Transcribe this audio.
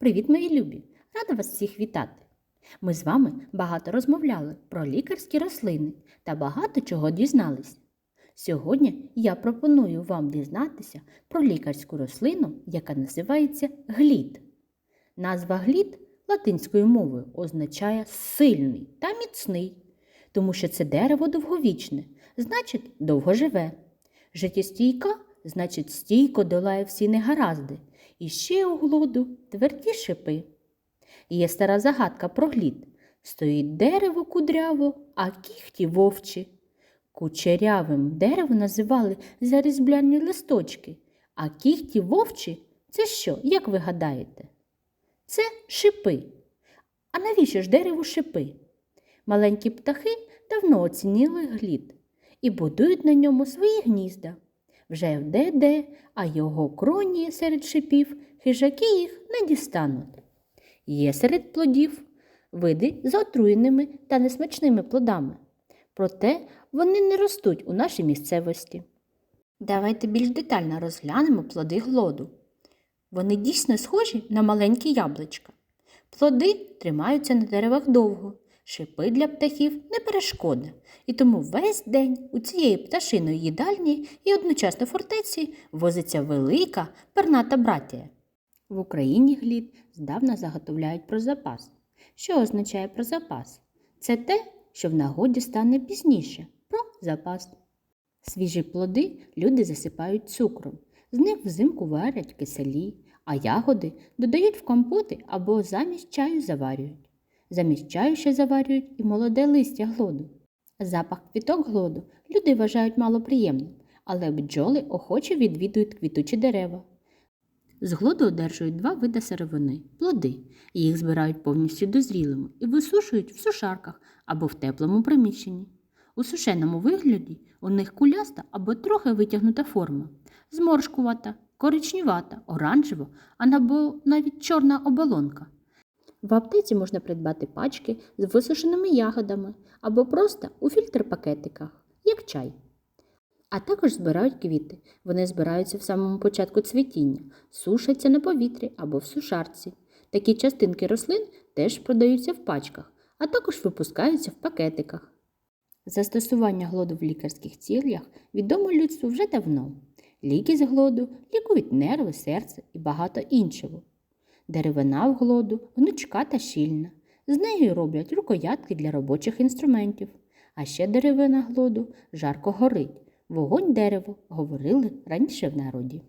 Привіт, мої любі! Рада вас всіх вітати! Ми з вами багато розмовляли про лікарські рослини та багато чого дізнались. Сьогодні я пропоную вам дізнатися про лікарську рослину, яка називається глід. Назва глід латинською мовою означає сильний та міцний, тому що це дерево довговічне, значить довго живе. Життєстійка значить стійко долає всі негаразди, і ще у глоду тверді шипи. Є стара загадка про глід. Стоїть дерево кудряво, а кіхті вовчі. Кучерявим дерево називали за різбляні листочки, а кіхті вовчі це що, як ви гадаєте? Це шипи. А навіщо ж дереву шипи? Маленькі птахи давно оцінили глід і будують на ньому свої гнізда. Вже де-де, а його кроні серед шипів хижаки їх не дістануть. Є серед плодів види з отруєними та несмачними плодами. Проте вони не ростуть у нашій місцевості. Давайте більш детально розглянемо плоди глоду. Вони дійсно схожі на маленькі яблучка. Плоди тримаються на деревах довго, шипи для птахів не перешкода, і тому весь день у цієї пташиної їдальні і одночасно фортеці возиться велика перната братія. В Україні глід здавна заготовляють про запас. Що означає про запас? Це те, що в нагоді стане пізніше про запас. Свіжі плоди люди засипають цукром. З них взимку варять киселі, а ягоди додають в компоти або замість чаю заварюють. Замість чаю ще заварюють і молоде листя глоду. Запах квіток глоду люди вважають малоприємним, але бджоли охоче відвідують квітучі дерева. З глоду одержують два види сировини плоди. Їх збирають повністю дозрілими і висушують в сушарках або в теплому приміщенні. У сушеному вигляді у них куляста або трохи витягнута форма, зморшкувата, коричневата, оранжева, або навіть чорна оболонка. В аптеці можна придбати пачки з висушеними ягодами або просто у фільтр-пакетиках, як чай. А також збирають квіти. Вони збираються в самому початку цвітіння, сушаться на повітрі або в сушарці. Такі частинки рослин теж продаються в пачках, а також випускаються в пакетиках. Застосування глоду в лікарських цілях відомо людству вже давно. Ліки з глоду лікують нерви, серце і багато іншого. Деревина в глоду гнучка та щільна. З нею роблять рукоятки для робочих інструментів. А ще деревина глоду жарко горить. Вогонь дерево говорили раніше в народі.